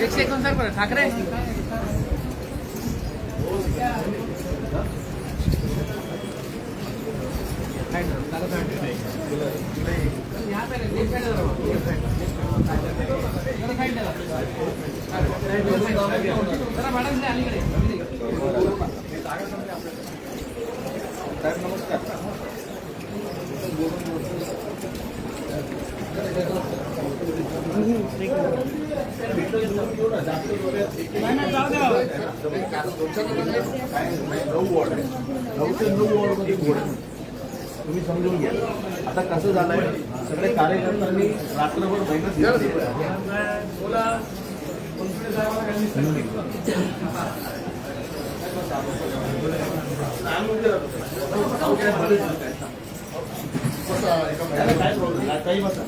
एकशे एकोणसाठ पर्यंत. ठाकरे? नमस्कार. नऊ वॉर्ड आहे नऊ ते नऊ वॉर्ड एक वॉर्ड. तुम्ही समजून घ्या. आता कसं झालंय? सगळे कार्यकर्त्यांनी रात्रभर नाही, काही बसा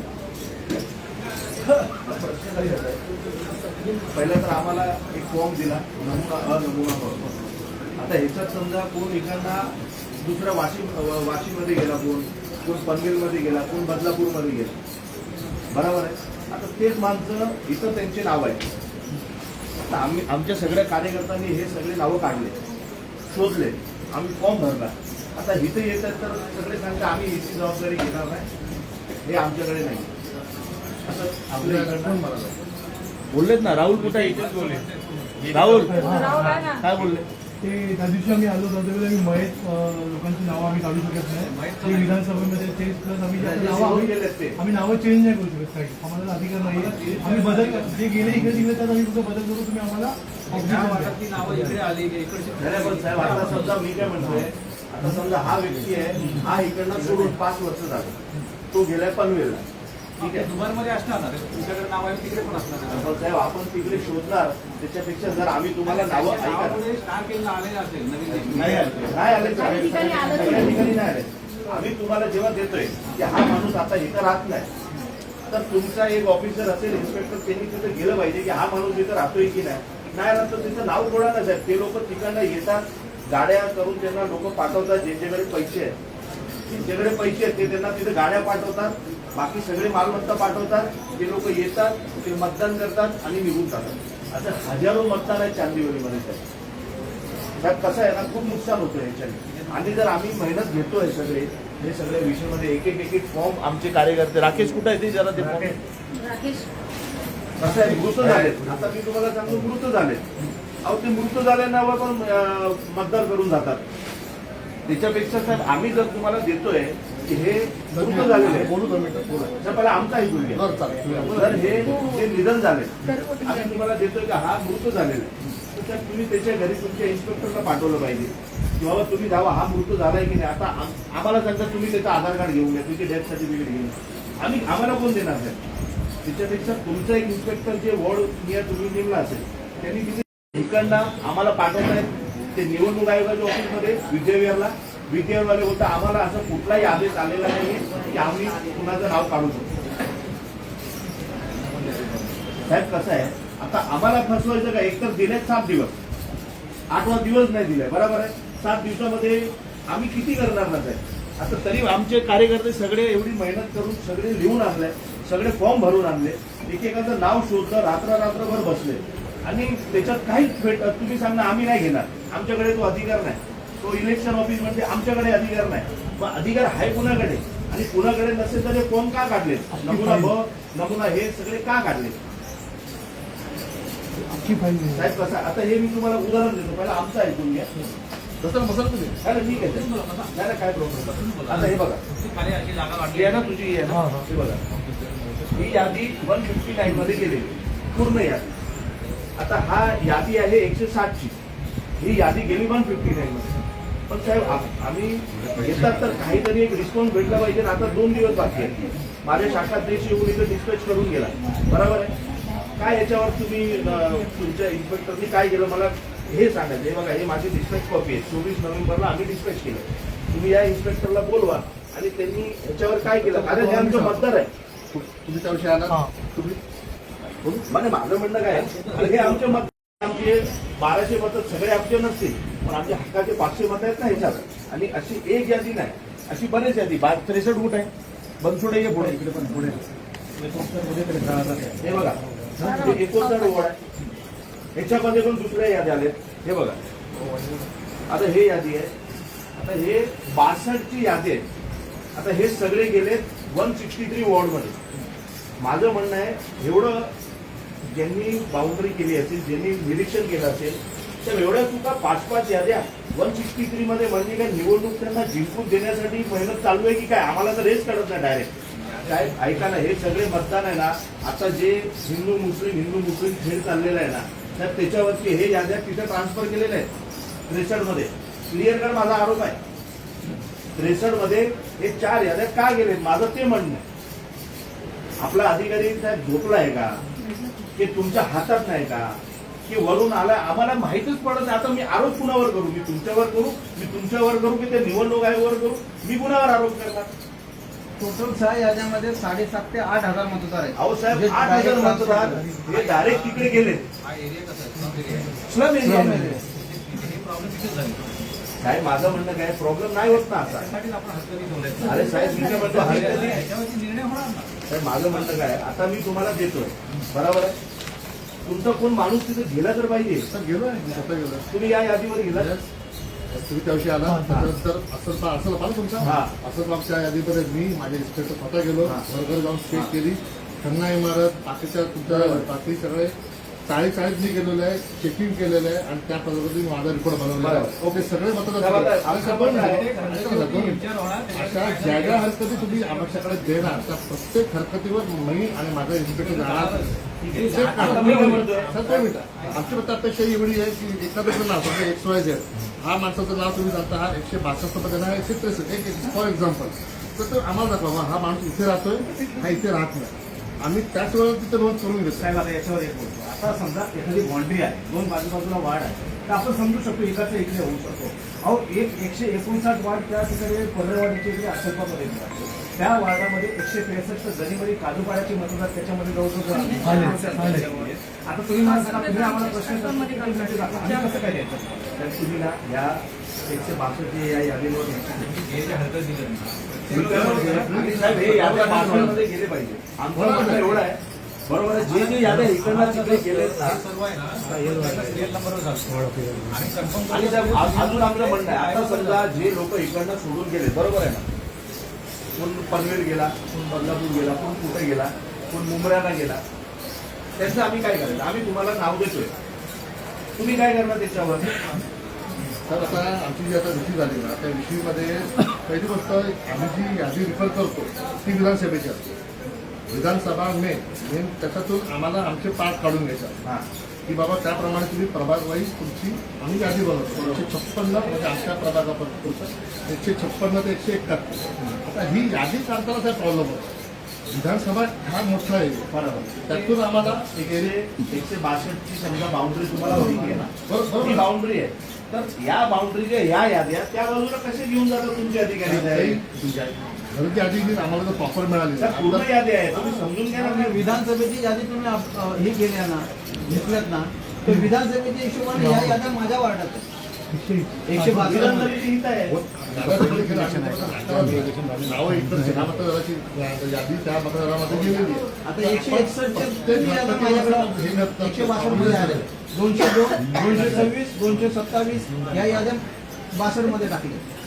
पहिला तर आम्हाला एक फॉर्म दिला नमुना अनमुना फॉर्म आता ह्याच्यात समजा कोण एखादा दुसऱ्या वाशिम वाशीमध्ये गेला कोण कोण पनवेलमध्ये गेला कोण बदलापूरमध्ये गेला. बरोबर आहे? आता तेच माणसं इथं त्यांचे नाव आहे आता आम्ही आमच्या सगळ्या कार्यकर्त्यांनी हे सगळे नावं काढले शोधले आम्ही फॉर्म भरला. आता इथे येतात तर सगळे सांगता आम्ही याची जबाबदारी घेणार नाही. हे आमच्याकडे नाही. बोललेत ना राहुल कुठे इथेच बोलले. राहुल काय बोलले? ते त्या दिवशी आम्ही आलो होतो त्यावेळेला आम्ही मयत लोकांची नावं आम्ही काढू शकत नाही. ते विधानसभेमध्ये ते प्लस आम्ही नावं आम्ही नावं चेंज नाही करू शकत काही. आम्हाला अधिकार नाही आम्ही बदल जे गेले इकडे तिकडे त्यात आम्ही फक्त बदल करू. तुम्ही आम्हाला आता समजा मी काय म्हणतोय आता समजा हा व्यक्ती आहे हा इकडनं सोडून पाच वर्ष झालं. तो गेलाय पनवेलला. ठीक आहे. दुबारमध्ये असणार ना? तुमच्याकडे नाव आहे तिकडे पण असणार साहेब आपण तिकडे शोधणार त्याच्यापेक्षा जर आम्ही तुम्हाला नावं स्टार आलेलं असेल नवीन. नाही आले. नाही आले. काही ठिकाणी नाही आले. आम्ही तुम्हाला जेव्हा देतोय की हा माणूस आता इथं राहत नाही तर तुमचा एक ऑफिसर असेल इन्स्पेक्टर त्यांनी तिथं गेलं पाहिजे की हा माणूस इथं राहतोय की नाही. नाही राहत तर तिथं नाव कोणा ना साहेब? ते लोक तिकडनं येतात गाड्या करून त्यांना लोक पाठवतात ज्यांच्याकडे पैसे आहेत. ज्यांच्याकडे पैसे आहेत ते त्यांना तिथे गाड्या पाठवतात. बाकी सगळे मालमत्ता पाठवतात ते लोक येतात ते मतदान करतात आणि निघून जातात. असं हजारो मतदान आहेत चांदिवलीमध्ये साहेब कसं आहे ना खूप नुकसान होतं याच्याने. आणि जर आम्ही मेहनत घेतोय सगळे हे सगळ्या विषयामध्ये एक एक एक एक फॉर्म आमचे कार्यकर्ते. राकेश कुठे आहे ते जरा ते कसं आहे मृत झालेत. आता मी तुम्हाला सांगतो मृत झालेत. अहो ते मृत झाल्यावर पण मतदार करून जातात. त्याच्यापेक्षा साहेब आम्ही जर तुम्हाला देतोय हे मृत झालेले आहे. बोलू बोला. तर पहिला आमचा ऐकून घ्या. जर हे निधन झाले. आम्ही तुम्हाला देतोय की हा मृत झालेला आहे तर तुम्ही त्याच्या घरी तुमच्या इन्स्पेक्टरला पाठवलं पाहिजे की बाबा तुम्ही जावा हा मृत झालाय की नाही आता आम- आम्हाला सांगता तुम्ही त्याचं आधार कार्ड घेऊन घ्या तुमची डेथ सर्टिफिकेट घेऊन. आम्ही आम्हाला कोण देणार साहेब त्याच्यापेक्षा तुमचा एक इन्स्पेक्टर जे वॉर्ड नियर तुम्ही नेमला असेल त्यांनी तिथे इकडनं आम्हाला पाठवतायत ते निवडणूक आयोगाच्या ऑफिसमध्ये विजयविहारला विजयवाले बोलता आम्हाला असं कुठलाही आदेश आलेला नाही की आम्ही कुणाचं नाव काढू शकतो. साहेब कसं आहे? आता आम्हाला फसवायचं का एकतर दिलेत सात दिवस. आठवा दिवस नाही दिलाय बरोबर आहे? सात दिवसामध्ये आम्ही किती करणार ना साहेब? आता तरी आमचे कार्यकर्ते सगळे एवढी मेहनत करून सगळे लिहून आणले सगळे फॉर्म भरून आणले एकेकाचं नाव शोधलं रात्र रात्रभर बसले. आणि त्याच्यात काहीच फेट तुम्ही सांगा आम्ही नाही घेणार. आमच्याकडे तो अधिकार नाही. तो इलेक्शन ऑफिस म्हणजे आमच्याकडे अधिकार नाही. मग अधिकार आहे कुणाकडे? आणि कुणाकडे नसेल तर हे फॉर्म का काढले? नमुना ब नमुना हे सगळे का काढले. साहेब कसं? आता हे मी तुम्हाला उदाहरण देतो. पहिला आमचं ऐकून घ्या. नाही, ठीक आहे. नाही काय प्रॉब्लेम आता हे बघा. तुमची खाली अशी जागा ही वाटली आहे ना तुझी ही आहे हा, ना हा. हे बघा. ही यादी वन फिफ्टी नाईन मध्ये गेलेली पूर्ण यादी. आता हा यादी आहे एकशे साठची. ही यादी गेली वन फिफ्टी नाईन मध्ये. पण साहेब आप- आम्ही येतात तर काहीतरी एक रिस्पॉन्स भेटला पाहिजे. ना आता दोन दिवस बाकी आहेत. माझ्या शाखात देश येऊन इथं डिस्पॅच करून गेला. बरोबर आहे? काय याच्यावर तुम्ही तुमच्या इन्स्पेक्टरनी काय केलं? मला हे सांगायचं हे बघा हे माझी डिस्पॅच कॉपी आहे. चोवीस नोव्हेंबरला आम्ही डिस्पॅच केलं. तुम्ही या इन्स्पेक्टरला बोलवा. आणि त्यांनी ह्याच्यावर काय केलं? कारण हे आमचं मतदार आहे. तुम्ही त्या विषयी आला? हा. तुम्ही? म्हणजे माझं म्हणणं काय आहे, हे आमचे मत आमचे बाराशे मत सगळे आमचे नसतील. पण आमच्या हक्काचे पाचशे मत आहेत ना ह्याच्यात आणि अशी एक यादी नाही अशी बरेच यादी. बा त्रेसष्ट फूट आहे. बनसोडे हे पुढे इकडे पण पुढे. हे बघा. हे एकोणसाठ वॉर्ड आहे. ह्याच्यामध्ये पण दुसऱ्या याद्या आल्यात हे बघा. आता हे यादी आहे. आता हे बासष्टची यादी आहे. आता हे सगळे गेलेत वन सिक्स्टी थ्री वॉर्डमध्ये. माझं म्हणणं आहे एवढं ज्यांनी बाउंड्री केली असेल ज्यांनी निरीक्षण केलं असेल तर एवढ्या चुका पाच पाच याद्या. वन सिक्स्टी थ्री मध्ये म्हणजे काय निवडणूक त्यांना जिंकून देण्यासाठी मेहनत चालू आहे की काय? आम्हाला तर रेस कळत नाही डायरेक्ट काय? ऐका ना हे सगळे मतदान आहे ना आता जे हिंदू मुस्लिम हिंदू मुस्लिम खेळ चाललेला आहे ना तर त्याच्यावरती हे याद्या तिथे ट्रान्सफर केलेल्या आहेत. रेसडमध्ये क्लिअर कर माझा आरोप आहे. रेसडमध्ये हे चार याद्या का गेले? माझं ते म्हणणं आहे. आपला अधिकारी साहेब झोपला आहे का? की तुमच्या हातात नाही का? की वरून आला आम्हाला माहितच पडत नाही. आता मी आरोप कुणावर करू? मी तुमच्यावर करू? मी तुमच्यावर करू की ते निवडणूक आयोगावर करू? मी कुणावर आरोप करणार? टोटल सहा याद्यामध्ये साडेसात ते आठ हजार मतदार आहेत. अहो साहेब आठ हजार मतदार हे डायरेक्ट तिकडे गेले. स्लम एरिया काय माझं म्हणणं काय? प्रॉब्लेम नाही होत ना आता. अरे साहेब मी काय म्हणतो? हरकत नाही. साहेब माझं म्हणणं काय? आता मी तुम्हाला देतोय. बरोबर आहे? तुमचा कोण माणूस तिथे गेला तर पाहिजे? सर गेलो आहे मी स्वतः गेलो तुम्ही या यादीवर गेला? तुम्ही त्याविषयी आला. त्याच्यानंतर असं असं पाहिलं तुमचा. हा. असं आमच्या यादीमध्ये मी माझे इन्स्पेक्टर स्वतः गेलो. घर घर जाऊन चेक केली. खन्ना इमारत बाकीच्या तुमच्या. बाकी सगळे चाळीस चाळीस मी गेलेलो आहे चेकिंग केलेलं आहे आणि त्या पद्धतीने माझा रिपोर्ट बनवलेला. आहे. ओके सगळे मतदार. अशा ज्या ज्या हरकती तुम्ही आमच्याकडे देणार त्या प्रत्येक हरकतीवर मी आणि माझा इन्स्पेक्टर जाणार. आमची फक्त अपेक्षा एवढी आहे की एखादं नाव समजा एक्स वाय झेड हा माणसाचं नाव तुम्ही जाणता हा एकशे बासष्टमध्ये आहे एकशे त्रेसष्ट. एक फॉर एक्झाम्पल तर तो आम्हाला दाखवा हा माणूस इथे राहतोय हा इथे राहत नाही. आम्ही त्याच वेळेला तिथे नोंद करून घेतो आता समजा एखादी बाउंड्री आहे दोन बाजूबाजूला वाढ आहे तर आपण समजू शकतो एकाचं इकडे होऊ शकतो. अहो एक एकशे एकोणसाठ वार्ड त्या ठिकाणी परळवाडीच्या इकडे आसोपामध्ये राहतो त्या वार्डामध्ये एकशे त्रेसष्ट जणीमध्ये काजूपाड्याचे मतदार त्याच्यामध्ये जवळजवळ आले, जवळ आले. आता तुम्ही मला सांगा तुम्ही आम्हाला प्रश्न कसं काय द्यायचं? तर तुम्ही ना या एकशे बासष्ट या यादीवर आणि साहेब हे याद्या बासष्टमध्ये गेले पाहिजे. आमचं एवढं आहे बरोबर आहे. जे जे याद्या इकडनं तिकडे गेलेत ना आणि साहेब, आ- अजून आपलं म्हणणं आहे. आता समजा जे लोक इकडनं सोडून गेले बरोबर आहे ना? कोण पनवेल गेला कोण बदलापूर गेला कोण कुठे गेला कोण मुंबऱ्याला गेला त्याचं आम्ही काय करायचं? आम्ही तुम्हाला नाव देतोय. तुम्ही काय करणार त्याच्यावर? तर आता आमची जी आता विषय झाली ना त्या विषयीमध्ये पहिली गोष्ट आम्ही जी यादी रिफर करतो ती विधानसभेची असते. विधानसभा मेन मेन त्याच्यातून आम्हाला आमचे पाठ काढून घ्यायचे. हा. की बाबा त्याप्रमाणे तुम्ही प्रभाग वाईज तुमची आम्ही यादी बनवतो. एकशे छप्पन्न म्हणजे आमच्या प्रभागापर्यंत एकशे छप्पन्न ते एकशे एकाहत्तर. आता ही यादी काढताना काय प्रॉब्लेम होतो? विधानसभा हा मोठा आहे. बरोबर. त्यातून आम्हाला एकशे बासष्टची समजा बाउंड्री तुम्हाला माहिती आहे ना बरोबर. बाउंड्री आहे. तर या बाउंड्रीच्या या याद्या त्या बाजूला कसे घेऊन जातात तुमचे अधिकारी साहेब? घरची यादी जी आम्हाला जर प्रॉपर मिळाली. पूर्ण यादी आहे. तुम्ही समजून घ्या ना. विधानसभेची यादी तुम्ही आप- अ, हे केल्या ना घेतल्यात ना तर विधानसभेच्या हिशोबाने या याद्या माझ्या वार्डात आहेत. एकशे बासष्ट विधानसभेची हित आहे. नावं इतर ज्या मतदाराची यादी त्या मतदारामध्ये गेलेली आहे. आता एकशे एकसष्टच्या ते तुम्ही आता हे माझ्याकडे नसतं. एकशे बासष्टमध्ये आले. दोनशे दोन दोनशे सव्वीस दोनशे सत्तावीस या याद्या बासष्टमध्ये टाकल्या.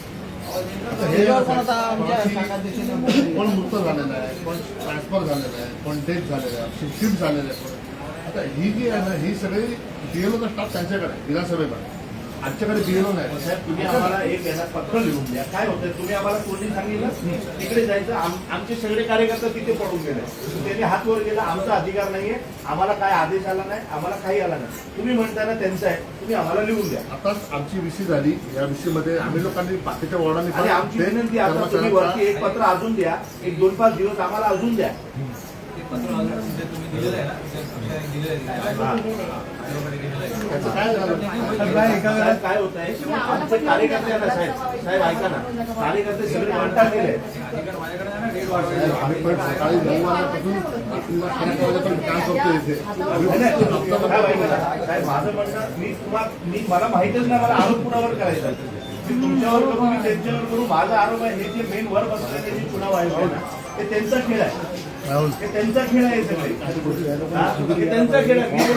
ह्याच्यावर पण आता आमच्या शाखाध्यक्षांनी कोण मृत झालेलं आहे कोण ट्रान्सफर झालेलं आहे कोण डेथ झालेलं आहे शिफ्ट झालेलं आहे आता ही जी आहे ना ही सगळी बीएलओचा स्टाफ त्यांच्याकडे आहे, विधानसभेकडे आमच्याकडे बीएलओ नाही साहेब तुम्ही आम्हाला एक याला पत्र लिहून द्या. काय होतंय? तुम्ही आम्हाला कोणी सांगितलं? तिकडे जायचं आम- आमचे सगळे कार्यकर्ते तिथे पडून गेले. त्यांनी हात वर गेला आमचा अधिकार नाहीये. आम्हाला काय आदेश आला नाही आम्हाला काही आला नाही. तुम्ही म्हणता ना त्यांचं आहे. तुम्ही आम्हाला लिहून द्या. आताच आमची विसी झाली. या विषयीमध्ये आम्ही लोकांनी बाकीच्या वॉर्डांनी आणि आमची विनंती आहे, आता तुम्ही वरती एक पत्र अजून द्या. एक दोन पाच दिवस आम्हाला अजून द्या. त्याचं काय झालं साहेब, काय होत आहे आमचे कार्यकर्ते ना साहेब साहेब ऐका ना कार्यकर्ते सगळे सकाळी नऊ वाजल्यापासून काम करतो इथे साहेब, माझं म्हणणं मी तुम्हाला मी मला माहितच नाही मला आरोप कुणावर करायचा मी तुमच्यावर करू मी त्यांच्यावर करू माझा आरोप आहे हे जे मेन वर बसले ते चुनाव आहे ते त्यांचा खेळ आहे. त्यांचा खेळ आहे सगळे. त्यांचा खेळ आहे.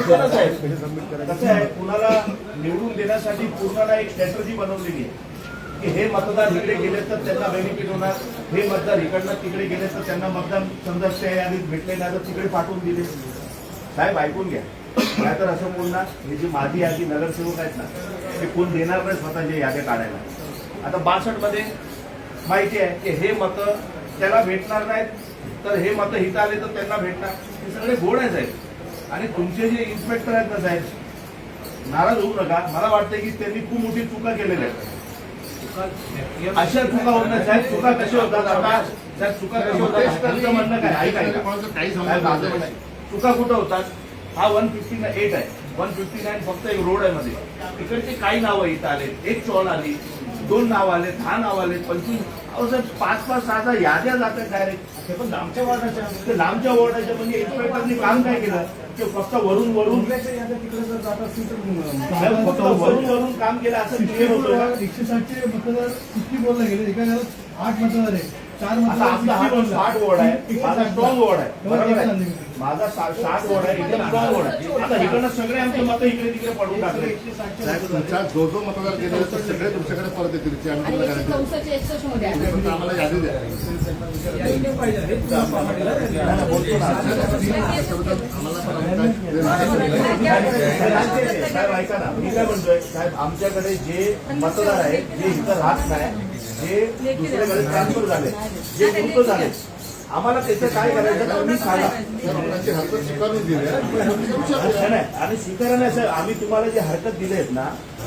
कसं आहे कुणाला निवडून देण्यासाठी पूर्णाला एक स्ट्रॅटर्जी बनवलेली आहे. की हे मतदार इकडे गेले तर त्यांना बेनिफिट होणार. हे मतदार इकडनं तिकडे गेले तर त्यांना मतदान संघर्ष त्या यादीत भेटले नाही तर तिकडे पाठवून दिले. साहेब ऐकून घ्या. नाहीतर असं बोलणार. हे जी माझी यादी नगरसेवक आहेत ना ते कोण देणार नाही स्वतःच्या याद्या काढायला. आता बासठमध्ये माहिती आहे की हे मत त्याला भेटणार नाहीत. तर हे मत हिथं आले तर त्यांना भेटणार. हे सगळे गोड आहे साहेब. आणि तुमचे जे इन्स्पेक्टर आहेत ना साहेब नाराज होऊ नका. मला वाटतं की त्यांनी खूप मोठी चुका केलेल्या आहेत. अशा चुका होत नाही. साहेब चुका कशा होतात आता? साहेब चुका कशा होतात? म्हणणं काय. चुका कुठं होतात? हा वन फिफ्टी एट आहे. वन फिफ्टी नाईन फक्त एक रोड आहे मध्ये. तिकडचे काही नावं इथं आले एक चॉल आली. दोन नाव आले दहा नाव आले पंचवीस अहो पाच पाच सहा सहा याद्या जातात डायरेक्ट ते पण लांबच्या वार्डाच्या ते लांबच्या वॉर्डाच्या म्हणजे इन्स्पेक्टरनी काम काय केलं? की फक्त वरून वरून याद्या तिकडे जर जात असतील तर साहेब, फक्त वरून वरून काम केलं असं क्लिअर होतं. का? एकशे साठचे मतदार किती बोलला गेले? एका घरात आठ मतदार आहे. चार आता मतदार आपला हा साठ वॉर्ड आहे. माझा स्ट्रॉंग वॉर्ड आहे. बरोबर आहे. माझा सा- साठ वॉर्ड आहे एकदम स्ट्रॉंग वॉर्ड आहे आता इकडनं सगळे आमचे मतं इकडे तिकडे पडून टाकले. साहेब तुमच्या जो जो मतदार गेले तर सगळे तुमच्याकडे परत येतील. ते आम्ही तुम्हाला आम्हाला यादी द्या. साहेब ऐका ना. मी काय म्हणतोय साहेब आमच्याकडे जे मतदार आहेत जे इथं राहत नाही जे दुसऱ्याकडे ट्रान्सफर झाले जे मृत झाले आम्हाला त्याचं काय करायचं तुम्ही सांगा. नाही, नाही. आणि स्वीकारा नाही साहेब आम्ही तुम्हाला जे हरकत दिली आहेत ना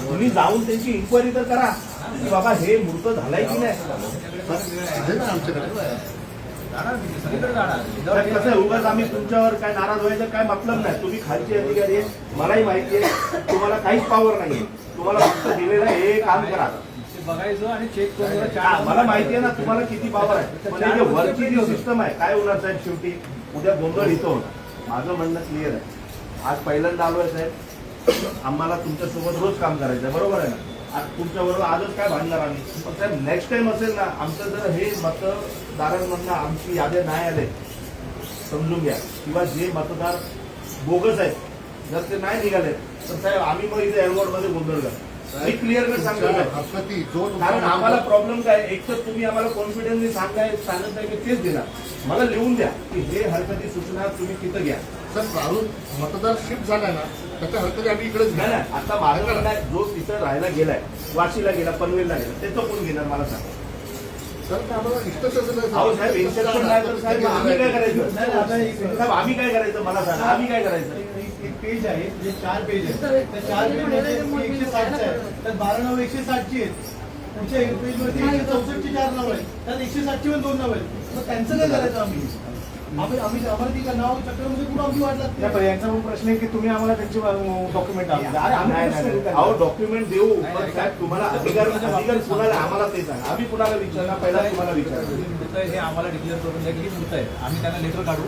तुम्ही जाऊन त्यांची इन्क्वायरी तर करा. की बाबा हे मृत झालाय की नाही? कसं आहे उगाच आम्ही तुमच्यावर काय नाराज व्हायचं काय मतलब नाही. तुम्ही खालचे अधिकारी आहे मलाही माहिती आहे. तुम्हाला काहीच पावर नाहीये. तुम्हाला फक्त दिलेलं हे काम करा. बघायचं आणि चेक करून हा, मला माहिती आहे ना तुम्हाला किती पावर आहे. पण हे जे वरची जी सिस्टम आहे काय होणार साहेब शेवटी? उद्या गोंधळ इथं होणार. माझं म्हणणं क्लिअर आहे. आज पहिल्यांदा आलोय साहेब. आम्हाला तुमच्यासोबत रोज काम करायचं आहे बरोबर आहे ना? आज तुमच्याबरोबर आजच काय भांडणार आम्ही? पण साहेब नेक्स्ट टाइम असेल ना आमचं जर हे मतदारांमधनं आमची याद्या नाही आले समजून घ्या. किंवा जे मतदार बोगस आहेत जर ते नाही निघाले तर साहेब आम्ही मग इथे एअरपोर्टमध्ये गोंधळ घालू. मी क्लिअर कट सांगतो कारण आम्हाला प्रॉब्लेम काय एक तर तुम्ही आम्हाला कॉन्फिडन्सली सांगाय सांगत नाही की तेच देणार. मला लिहून द्या की हे हरकती सूचना तुम्ही तिथं घ्या. सर चालून मतदार शिफ्ट झालाय ना त्याच्या हरकती आम्ही इकडेच घ्या नाही आता माझं जो तिथं राहायला गेलाय वाशीला गेला पनवेलला गेला त्याचं कोण घेणार मला सांगा. आम्ही काय करायचं? आम्ही काय करायचं? मला सांगा आम्ही काय करायचं? पेज आहे जे चार पेज आहे त्या चार पेजमध्ये एकशे साठचे आहे. त्यात बारा नाव एकशे साठची आहेत. पुढच्या पेज वरती एकशे चौसष्टची चार नाव आहेत. त्यात एकशे साठची पण दोन नाव आहेत. मग त्यांचं काय करायचं आम्ही? आम्ही आम्ही आम्हाला ती नाव चक्रामध्ये कुठं आमची वाट लागते? यांचा पण प्रश्न आहे की तुम्ही आम्हाला त्यांची डॉक्युमेंट? अहो डॉक्युमेंट देऊ पण साहेब तुम्हाला अधिकार अधिकार कुणाला? आम्हाला ते सांगा. आम्ही कुणाला विचारणार? पहिला तुम्हाला विचारणार. हे आम्हाला डिक्लेअर करून द्या की ही मृत आहे. आम्ही त्यांना लेटर काढू.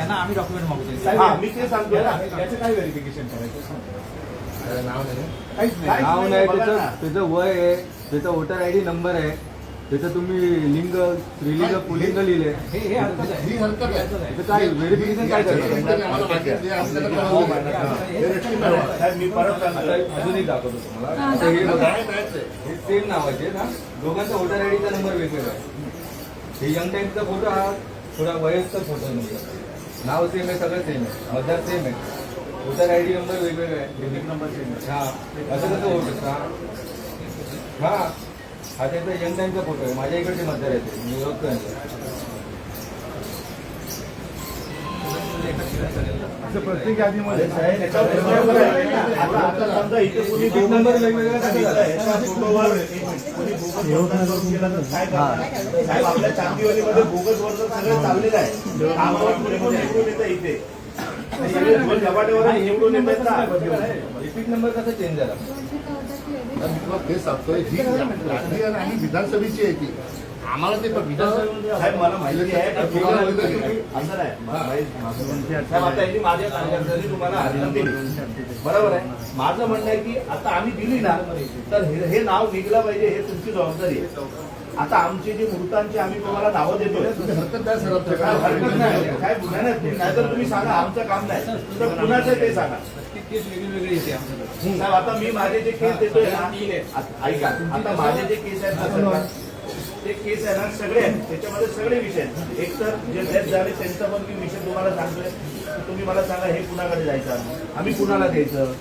त्यांना आम्ही डॉक्युमेंट मागू त्यांचे. हा. मी ते सांगतोय ना. याचं काय व्हेरिफिकेशन करायचं? नाव नाही नाव नाही त्याचं ना. त्याचं वय आहे त्याचा वोटर आय डी नंबर आहे त्याचं तुम्ही लिंग स्त्रीलिंग पुलिंग लिहिले. हे हे हरकत आहे. ही हरकत आहे. त्याचं काय व्हेरिफिकेशन काय हो, कळवलं. साहेब मी परत सांगतोय अजूनही दाखवतो तुम्हाला. हा, हे बघा. नाही, नाहीच आहे. हे सेम नावाचे हा. दोघांचा वोटर आय डीचा नंबर वेगवेगळा आहे. हे यंग टाईमचा फोटो हा थोडा वयस्कर फोटो नंबर नाव सेम आहे सगळं सेम आहे. मतदार सेम आहे. वोटर आय डी नंबर वेगवेगळा आहे. युनिक नंबर सेम आहे. हा. असं कसं होऊ शकतं? हा. हा. त्याचा यंग टाईमचा फोटो आहे. माझ्या इकडचे मतदार आहेत. मी ओळखतो प्रत्येक यादीमध्ये. आहे. आपल्या चांदिवलीमध्ये बोगस सगळं चाललेलं इथे. रिपीट नंबर कसा चेंज झाला? तर मी तुला ते सांगतोय ही राजकीय आणि आम्ही विधानसभेची आहे ती. आम्हाला ते साहेब मला माहिती आहे असं नाही साहेब आता यांनी माझ्या कार्यकर्त्यांनी तुम्हाला आरक्षण दिली. बरोबर आहे. माझं म्हणणं आहे की आता आम्ही दिली ना तर हे नाव निघलं पाहिजे हे तुमची जबाबदारी आहे. आता आमचे जे मृतांचे आम्ही तुम्हाला नावं देतोय तुम्ही हरकत हरकत काय नाही. काय गुन्हा नाही. नाहीतर तुम्ही सांगा आमचं काम नाही. तर कुणाचं आहे ते सांगा. केस वेगळी वेगळी येते आमच्याकडे. आता मी माझे जे केस देतोय ऐका आता माझे जे केस आहेत ते केस आहे ना सगळे आहेत. त्याच्यामध्ये सगळे विषय आहेत. एक तर जे डेथ झाले त्यांचा पण मी विषय तुम्हाला सांगतोय. तुम्ही मला सांगा हे कुणाकडे जायचं आम्ही? कुणाला द्यायचं?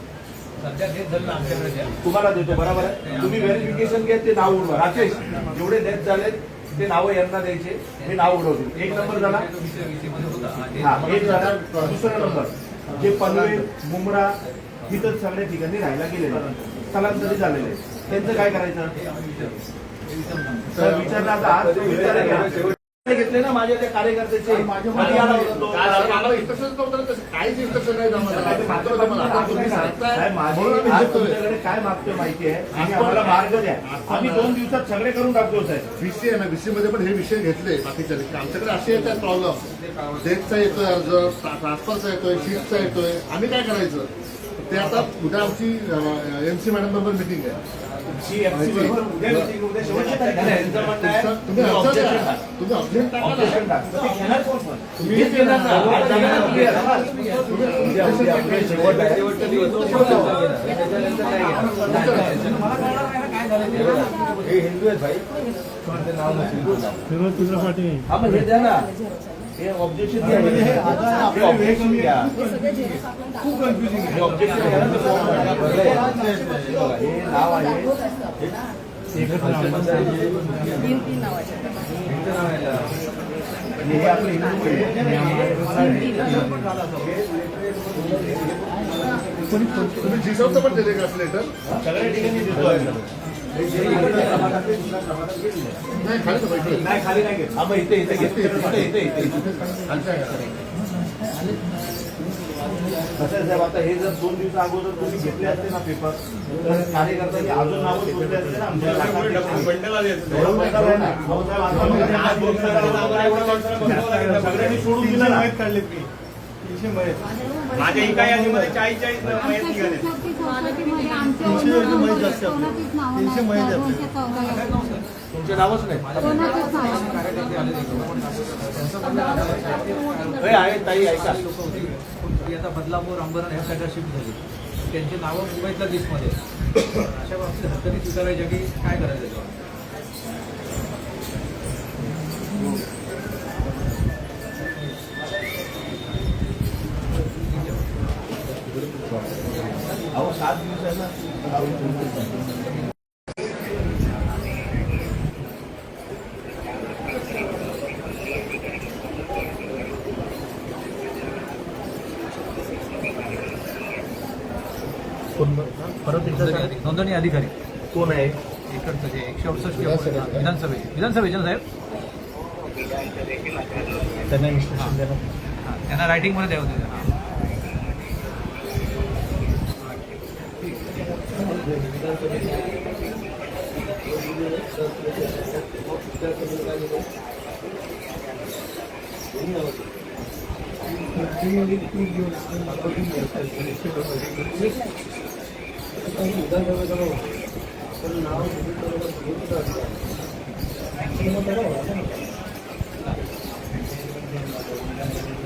सध्या आमच्याकडे तुम्हाला देतो बरोबर आहे? तुम्ही व्हेरिफिकेशन घ्या ते नाव उडवा. राकेश जेवढे डेथ झाले ते नावं यांना द्यायचे. हे नाव उडवतील. एक नंबर झाला? हा, एक झाला. दुसरा नंबर. जे पनवेल मुंब्रा तिथं सगळ्या ठिकाणी राहायला गेलेले स्थलांतरित झालेले त्यांचं काय करायचं? घेतले ना माझ्या त्या कार्यकर्त्याचे. काहीच instruction नाही काय मागतोय माहिती आहे? तुम्ही आम्हाला मार्ग द्या. आम्ही दोन दिवसात सगळे करून टाकतो साहेब. VC आहे ना VC मध्ये पण हे विषय घेतले बाकीच्या आमच्याकडे असे येतात प्रॉब्लेम डेटचा येतोय अर्ज ट्रान्सफरचा येतोय शीटचा येतोय. आम्ही काय करायचं? ते आता उद्या आमची एमसी मॅडम बरोबर मिटिंग आहे. हे हिंदू आहेत भाई नाव नसेल हा मग हे द्या ना हे ऑब्जेक्शन हे द्या खूप कन्फ्युजिंग हे ऑब्जेक्शन. हे नाव आहे. हे आपलं हिंदू पण दिले का लेटर सगळ्या ठिकाणी नाही खाली नाही घेत हा मग इथे इथे घेते इथे इथे इथे इथे खालच्या आहे. कसं आहे साहेब आता हे जर दोन दिवस अगोदर तुम्ही घेतले असते ना पेपर तर कार्यकर्त्यांनी अजून नावं सोडले असते ना. आमच्या सगळ्यांनी सोडून दिलं ना. काढलेत मी तीनशे माझ्या एका यादीमध्ये चाळीस चाळीस मयत निघाले तीनशे महिने आहेत आपल्याकडे. तुमचे नावच नाही. कार्यकर्ते आले आहे ताई ऐका. ती आता बदलापूर अंबरन ह्या सगळ्या शिफ्ट झाली. त्यांची नावं मुंबईतल्या लिस्टमध्ये. अशा बाबतीत हरकती स्वीकारायच्या की काय करायचं? सात दिवसांना नोंदणी अधि- नोंदणी अधिकारी. कोण आहे? इकडचं जे एकशे अडुसष्ट विधानसभेचे विधानसभेचे ना साहेब? हां, त्यांना रायटिंगमध्ये द्यावं ते हां.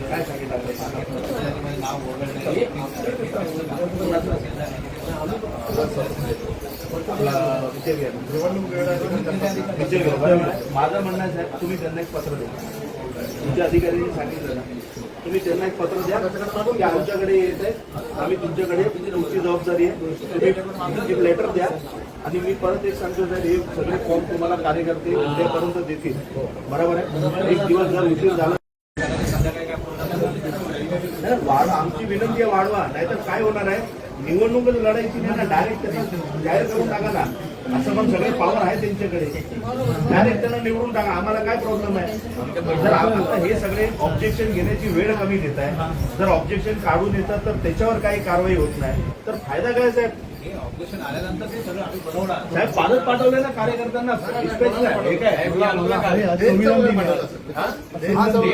काय सांगितलं? नाव वगैरे घ्या. घ्या. माझं म्हणणं आहे साहेब तुम्ही त्यांना एक पत्र द्या. तुमच्या अधिकाऱ्यांनी सांगितलं ना. तुम्ही त्यांना एक पत्र द्या की आमच्याकडे येत आहे. आम्ही तुमच्याकडे तुमची जबाबदारी आहे. तुम्ही एक लेटर द्या आणि मी परत एक सांगतो साहेब हे सगळे फॉर्म तुम्हाला कार्यकर्ते उद्यापर्यंत देतील. बरोबर आहे? एक दिवस जर उशीर झाला. नाही, वाढ आमची विनंती आहे वाढवा. नाहीतर काय होणार आहे? निवडणूकच लढायची नाही ना डायरेक्ट जाहीर करून टाका ना. असं पण सगळे पॉवर आहे त्यांच्याकडे. डायरेक्ट त्यांना निवडून टाका. आम्हाला काय प्रॉब्लेम आहे? जर आता हे सगळे ऑब्जेक्शन घेण्याची वेळ कमी देत आहे जर ऑब्जेक्शन काढून येतात तर त्याच्यावर काही कारवाई होत नाही. तर फायदा काय साहेब? हे ऑब्जेक्शन आल्यानंतर ते सगळं आम्ही बनवणार. साहेब पालक पाठवले ना कार्यकर्त्यांना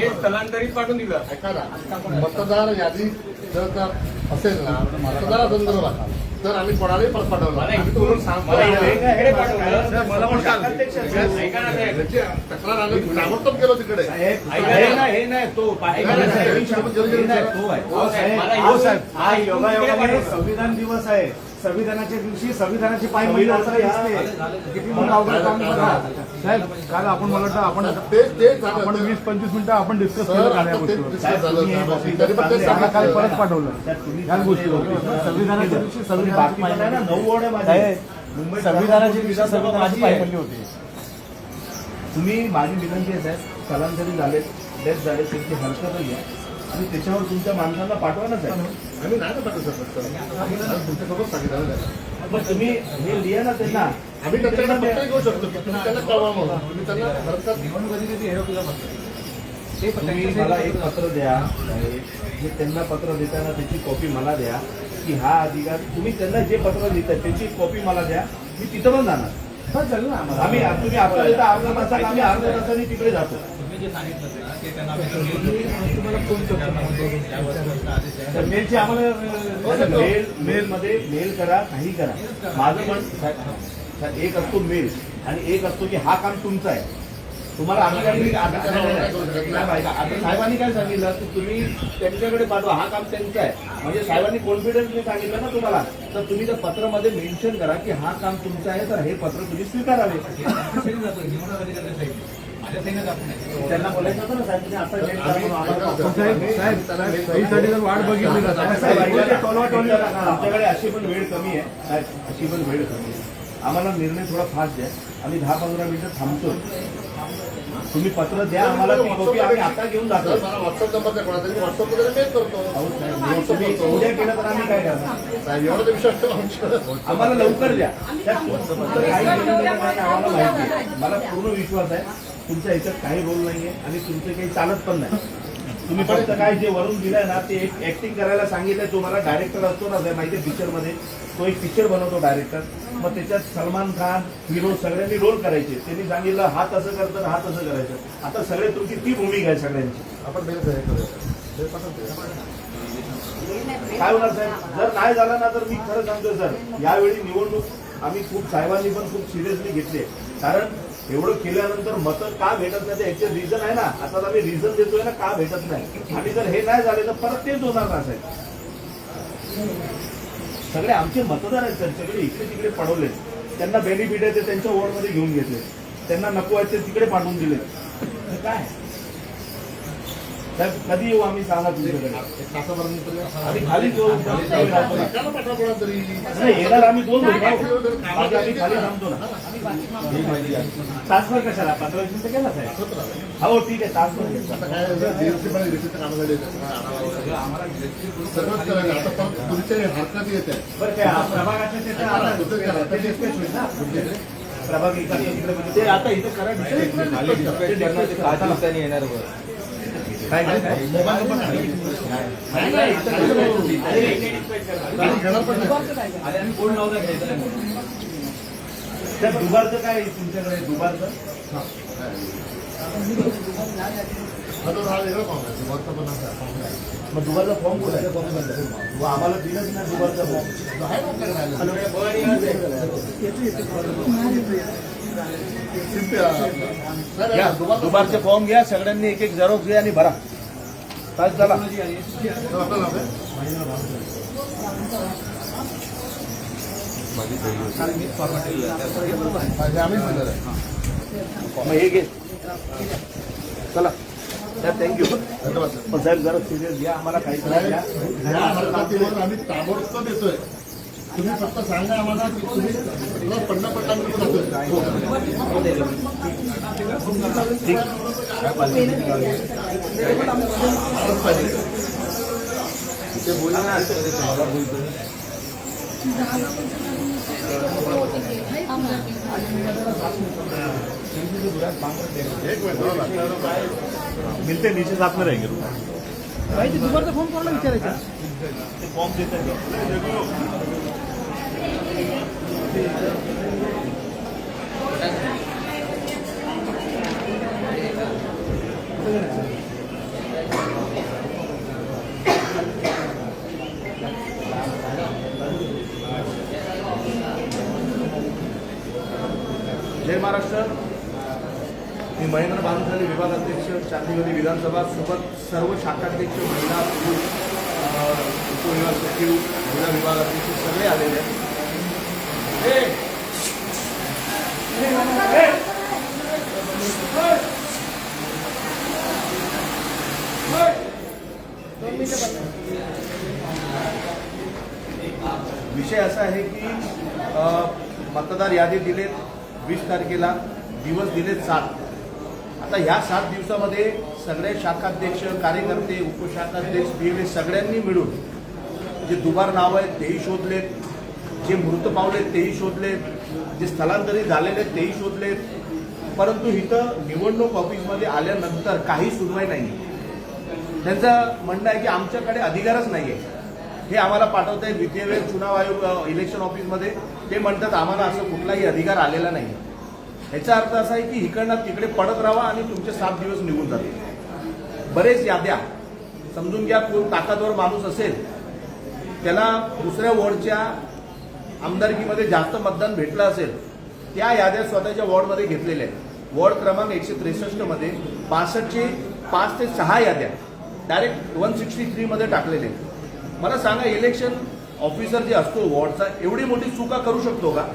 स्थलांतरित पाठवून दिलं. मतदार यादी जर का असेल ना मतदारासंदर्भात तर आम्ही कोणालाही आम्ही काल तक्रार आली होती. ताबडतोब गेलो तिकडे. हे नाही हे नाही तो. हे हो हो योगायोगाने संविधान दिवस आहे. संविधानाच्या दिवशी संविधानाची पायमल्ली संविधानाचं आपल्याला दिसते किती मोठं अवघड काम बघा. साहेब काल आपण मला वाटतं आपण ते तेच झालं. आपण वीस पंचवीस मिनिटं आपण डिस्कस सर, केलं काल या आता ते गोष्टीवर discuss झालं साहेबांशी. तरी पण ते आम्हाला सांगा काल काय परत पाठवलं त्यात तुम्ही याच गोष्टीवर संविधानाच्या दिवशी संविधानाची आहे ना पायमल्ली नऊ वॉर्ड आहे माझी साहेब, मुंबईत संविधानाच्या दिवशी संविधानाची माझी आहे. पायमल्ली होती तुम्ही माझी विनंती आहे साहेब स्थलांतरित झाले डेथ झाले त्यांची हरकत घ्या आणि त्याच्यावर तुमच्या माणसांना पाठवा ना साहेब आम्ही नाही ना पाठवू शकत सर. आम्ही तुमच्यासोबत सांगितलं तुम्ही हे लिहा ना त्यांना. आम्ही त्यांना पत्र घेऊ शकतो की तुम्ही त्यांना कळवा म्हणून. तुम्ही त्यांना हरकत निवडणूक अधिकारी हेरोपीला म्हणतात ते पण तुम्ही त्यांच्या मला एक पत्र द्या. साहेब. मी त्यांना पत्र देताना त्याची कॉपी मला द्या. की हा अधिकार तुम्ही त्यांना जे पत्र देतात त्याची कॉपी मला द्या. मी तिथं पण जाणार. बस झालं ना आम्हाला. आम्ही तुम्ही आपल्या देता अर्धा तासात आम्ही अर्ध्या तासाने तिकडे जातो. तर मेलची आम्हाला अं, मेल मेल मध्ये मेल करा काही करा. माझं पण एक असतो मेल आणि एक असतो की हा काम तुमचा आहे. तुम्हाला साहेब ऐका, आता साहेबांनी काय सांगितलं? की तुम्ही त्यांच्याकडे पाठवा. हा काम त्यांचं आहे. म्हणजे साहेबांनी कॉन्फिडन्सने सांगितलं ना तुम्हाला? तर तुम्ही त्या पत्रामध्ये मेन्शन करा की हा काम तुमचं आहे तर हे पत्र तुम्ही स्वीकारावे. त्यांना बोलायचं होतं ना साहेब आता वाट बघितली. आमच्याकडे अशी पण वेळ कमी आहे. साहेब, अशी पण वेळ कमी आहे. आम्हाला निर्णय थोडा फास्ट द्या. आम्ही दहा पंधरा मिनिटं थांबतो तुम्ही पत्र द्या आम्हाला ती कॉपी आम्ही आता घेऊन जातो सर, मला व्हॉट्सअप नंबर द्या कोणाचा मी व्हॉट्सअप वगैरे मेल करतो. अहो, साहेब, हे तुम्ही उद्या केलं तर आम्ही काय करणार? साहेब एवढा तर विश्वास ठेवा आमच्यावर. आम्हाला लवकर द्या. काही नाही आम्हाला माहिती आहे. मला पूर्ण विश्वास आहे. तुमच्या ह्याच्यात काही रोल नाहीये आणि तुमचं काही चालत पण नाही. तुम्ही फक्त काय जे वरून दिलंय ना ते एक ऍक्टिंग करायला सांगितलंय तुम्हाला डायरेक्टर असतो ना माहिती पिक्चरमध्ये तो एक पिक्चर बनवतो डायरेक्टर मग त्याच्यात सलमान खान हिरो सगळ्यांनी रोल करायचे. त्यांनी सांगितलं हा तसं करतं हा तसं करायचं. आता सगळे तुमची ती भूमिका आहे सगळ्यांची. आपण काय होणार साहेब? जर नाही झालं ना तर मी खरं सांगतो सर यावेळी निवडणूक आम्ही खूप साहेबांनी पण खूप सिरियसली घेतली कारण एवढं केल्यानंतर मतं का भेटत नाही? याचे रिझन आहे ना. आता आम्ही रिझन देतोय ना का भेटत नाही? आणि जर हे नाही झाले तर परत तेच होणार ना साहेब. सगळे आमचे मतदार आहेत सर सगळे इकडे तिकडे पडवले त्यांना बेनिफिट आहे ते त्यांच्या वॉर्डमध्ये घेऊन घेतले त्यांना नको आहे ते तिकडे पाठवून दिले काय? कधी येऊ आम्ही सांगा खाली नाही येणार आम्ही दोन होतो ना. बाकी आम्ही खाली थांबतो ना. तासभर कशाला? पंधरा वीस मिनिटं केला साहेब? हो ठीक आहे तासभर येत आहे प्रभाग म्हणजे ते आता इथं करा त्या दुबारचं काय? आहे तुमच्याकडे दुबारचं हा तो फॉर्म आहे पण फॉर्म मग दुबारचा फॉर्म कुठे आम्हाला दिलंच नाही दुबारचा फॉर्म घ्या दुबारचे फॉर्म घ्या सगळ्यांनी एक एक झेरॉक्स घ्या आणि भरा. दिलेलं आहे. मग हे घे. चला. थँक्यू धन्यवाद सर. पण साहेब जरा सिरियस घ्या आम्हाला काही साहेब, आम्ही ताबडतोब येतोय. तुम्ही फक्त सांगा आम्हाला की तुम्ही तुला पडलं पडलं आम्ही तिकडे जातोय. आलंच पाहिजे. ते बोलले ना, एक मिनिट बरोबर. मिलते नीचे साथ में रहेंगे बाई, ते दुपारचा फोन कोणाला विचारायचा ते फॉर्म देतात जय महाराष्ट्र. मी महेंद्र बांधले विभागाध्यक्ष चांदीवली विधानसभा सोबत सर्व शाखाध्यक्ष महिला पुरुष उपविभाग सचिव जिल्हा विभागाध्यक्ष सगळे आलेले आहेत. विषय असा आहे की मतदार यादी दिलेत वीस तारखेला दिवस दिलेत सात. आता ह्या सात दिवसामध्ये सगळे शाखाध्यक्ष कार्यकर्ते उपशाखाध्यक्ष बी सगळ्यांनी मिळून जे दुबार नाव आहेत तेही शोधलेत. जे मृत पावले तेही शोधलेत जे स्थलांतरित झालेले आहेत तेही शोधलेत. परंतु इथं निवडणूक ऑफिसमध्ये आल्यानंतर काही सुनवाई नाही. त्यांचं म्हणणं आहे की आमच्याकडे अधिकारच नाही आहे हे आम्हाला पाठवत आहे द्वितीय वेळ चुनाव आयोग इलेक्शन ऑफिसमध्ये ते म्हणतात आम्हाला असं कुठलाही अधिकार आलेला नाही. ह्याचा अर्थ असा आहे की इकडनं तिकडे पडत राहा आणि तुमचे सात दिवस निघून जातील. बरेच याद्या समजून घ्या कोण ताकदवर माणूस असेल त्याला दुसऱ्या वॉर्डच्या आमदारकीमध्ये जास्त मतदान भेटलं असेल त्या याद्या स्वतःच्या वॉर्डमध्ये घेतलेल्या आहेत. वॉर्ड क्रमांक एकशे त्रेसष्टमध्ये बासष्टचे पाच ते सहा याद्या डायरेक्ट वन सिक्स्टी थ्रीमध्ये टाकलेले आहेत. मला सांगा इलेक्शन ऑफिसर जे असतो वॉर्डचा एवढी मोठी चुका करू शकतो का?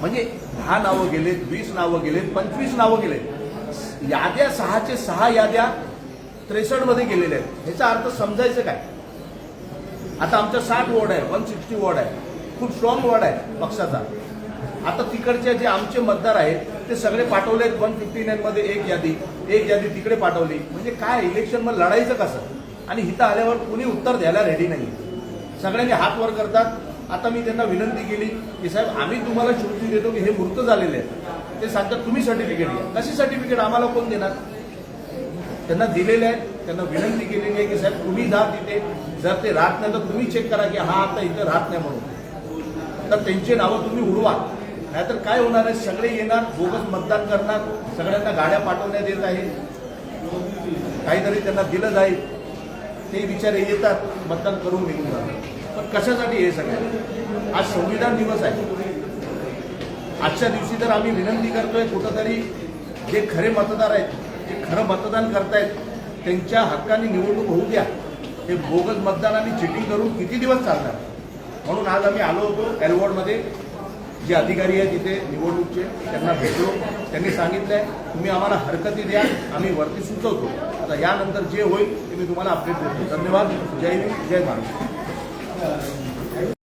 म्हणजे दहा नावं गेलेत वीस नावं गेलेत पंचवीस नावं गेलेत. याद्या सहाचे सहा याद्या त्रेसष्टमध्ये गेलेल्या आहेत. ह्याचा अर्थ समजायचं काय? आता आमचा साठ वॉर्ड आहे वन सिक्स्टी वॉर्ड आहे. खूप स्ट्रॉंग वॉर्ड आहे पक्षाचा. आता तिकडचे जे आमचे मतदार आहेत ते सगळे पाठवलेत वन फिफ्टी नाईन मध्ये एक यादी. एक यादी तिकडे पाठवली. म्हणजे काय इलेक्शन मग लढायचं कसं? आणि इथं आल्यावर कुणी उत्तर द्यायला रेडी नाही सगळ्यांनी हात वर करतात. आता मी त्यांना विनंती केली की साहेब आम्ही तुम्हाला श्रुती देतो की हे मृत झालेले आहेत. ते सांगतात तुम्ही सर्टिफिकेट घ्या. कशी सर्टिफिकेट आम्हाला कोण देणार? त्यांना दिलेले आहेत त्यांना विनंती केलेली आहे की साहेब तुम्ही जा तिथे. जर ते राहत नाही तर तुम्ही चेक करा की हा आता इथं राहत नाही म्हणून. तर त्यांची नावं तुम्ही उडवा. नाहीतर काय होणार आहे? सगळे येणार बोगस मतदान करणार सगळ्यांना गाड्या पाठवण्यात येत आहे काहीतरी त्यांना दिलं जाईल. ते विचारे येतात मतदान करून निघून जातात. पण कशासाठी हे सगळं? आज संविधान दिवस आहे. आजच्या दिवशी तर आम्ही विनंती करतोय कुठंतरी जे खरे मतदार आहेत जे खरं मतदान करतायत त्यांच्या हक्काने निवडणूक होऊ द्या. हे बोगस मतदान आणि चिटिंग करून किती दिवस चालणार? म्हणून आज आम्ही आलो होतो एलवॉर्डमध्ये. जे अधिकारी आहेत तिथे निवडणूकचे त्यांना भेटलो. त्यांनी सांगितलंय तुम्ही आम्हाला हरकती द्या आम्ही वरती सुचवतो. आता यानंतर जे होईल ते मी तुम्हाला अपडेट देतो. धन्यवाद. जय हिंद जय महाराष्ट्र